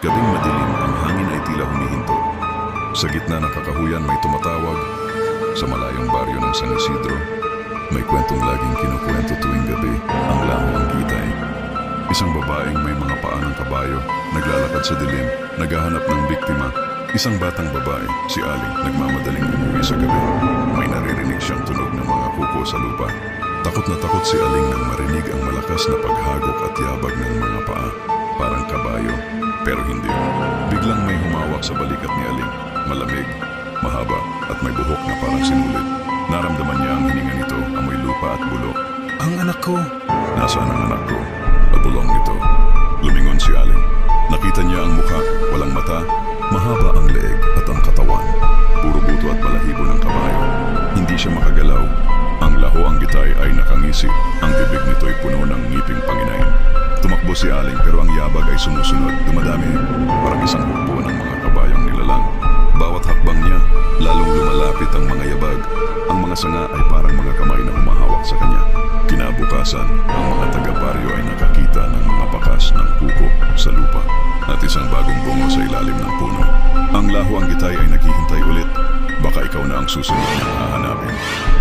Gabing madilim, ang hangin ay tila humihinto. Sa gitna ng kakahuyan may tumatawag. Sa malayong baryo ng San Isidro, may kwentong laging kinukwento tuwing gabi, ang laho ang gitay. Isang babaeng may mga paa ng kabayo, naglalakad sa dilim, naghahanap ng biktima. Isang batang babae, si Aling, nagmamadaling umuwi sa gabi. May naririnig siyang tunog ng mga kuko sa lupa. Takot na takot si Aling nang marinig ang malakas na paghagok at yabag ng mga paa. Parang kabayo, pero hindi. Biglang may humawak sa balikat ni Aling. Malamig, mahaba, at may buhok na parang sinulit. Naramdaman niya ang hininga nito, amoy lupa at bulok. Ang anak ko! Nasaan ang anak ko? Nabulong nito. Lumingon si Aling. Nakita niya ang mukha, walang mata, mahaba ang leeg at ang katawan. Puro buto at balahibo ng kabayo. Hindi siya makagalaw. Ang laho ang gitay ay nakangisi. Ang bibig nito'y puno ng si Aling pero ang yabag ay sumusunod. Dumadami, parang isang hukbo ng mga kabayong nilalang. Bawat hakbang niya, lalong lumalapit ang mga yabag. Ang mga sanga ay parang mga kamay na humahawak sa kanya. Kinabukasan, ang mga taga-baryo ay nakakita ng mga bakas ng kuko sa lupa at isang bagong bungo sa ilalim ng puno. Ang laho ang gitay ay naghihintay ulit. Baka ikaw na ang susunod na hahanapin.